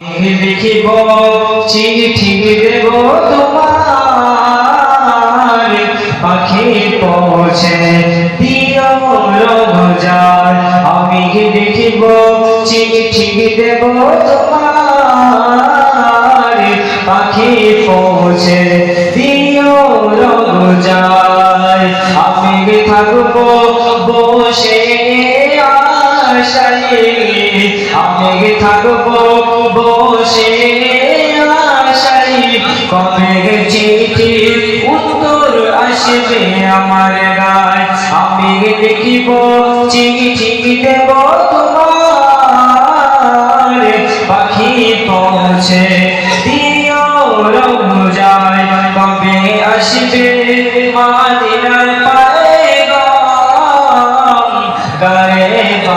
লিখিব চিঠি দেব তোমার। পাখি পৌঁছে দিও রোজার। আমি লিখিব চিঠি দেব তোমার। পাখি পৌঁছে দিও রোজার। আমি থাকব আশায় আমি থাকব বসে আশাই। কবে চিঠি, উত্তর আসবে আমার গায়, আমি চিঠি দেব তোমার পাখি পৌঁছে কবে আসবে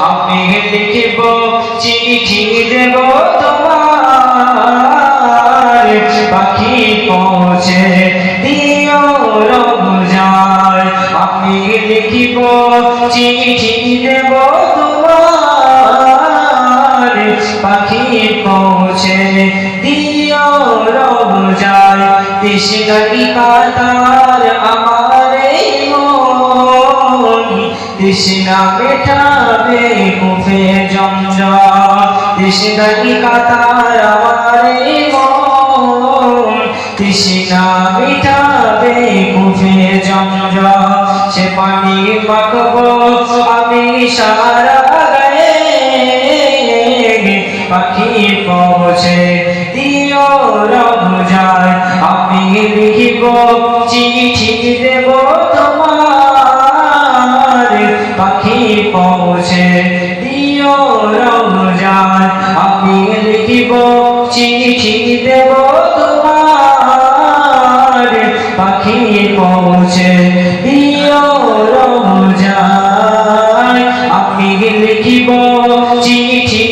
আমি দেখিব চিঠি দেব তোমার। পাখি পৌঁছে দিও রোজায় আমি লিখিব, চিঠি দেব তোমার। পাখি পৌঁছে দিও রোজায় তৃষ্ণারি কাতার আমার তৃষ্ণা মেটাবে কুফে জমজম তৃষ্ণারি কাতার আমার মন তৃষ্ণা মেটাবে কুফে জমজম সে পানি মাখবো আমি সারা পাখি পৌঁছে দিও রমজান, আমি লিখিব, চিঠি দেব তোমার পৌঁছে দিও রমজান। আমি লিখিব, চিঠি দেব তোমার। পাখি পৌঁছে দিও রমজান। আমি লিখিব, চিঠি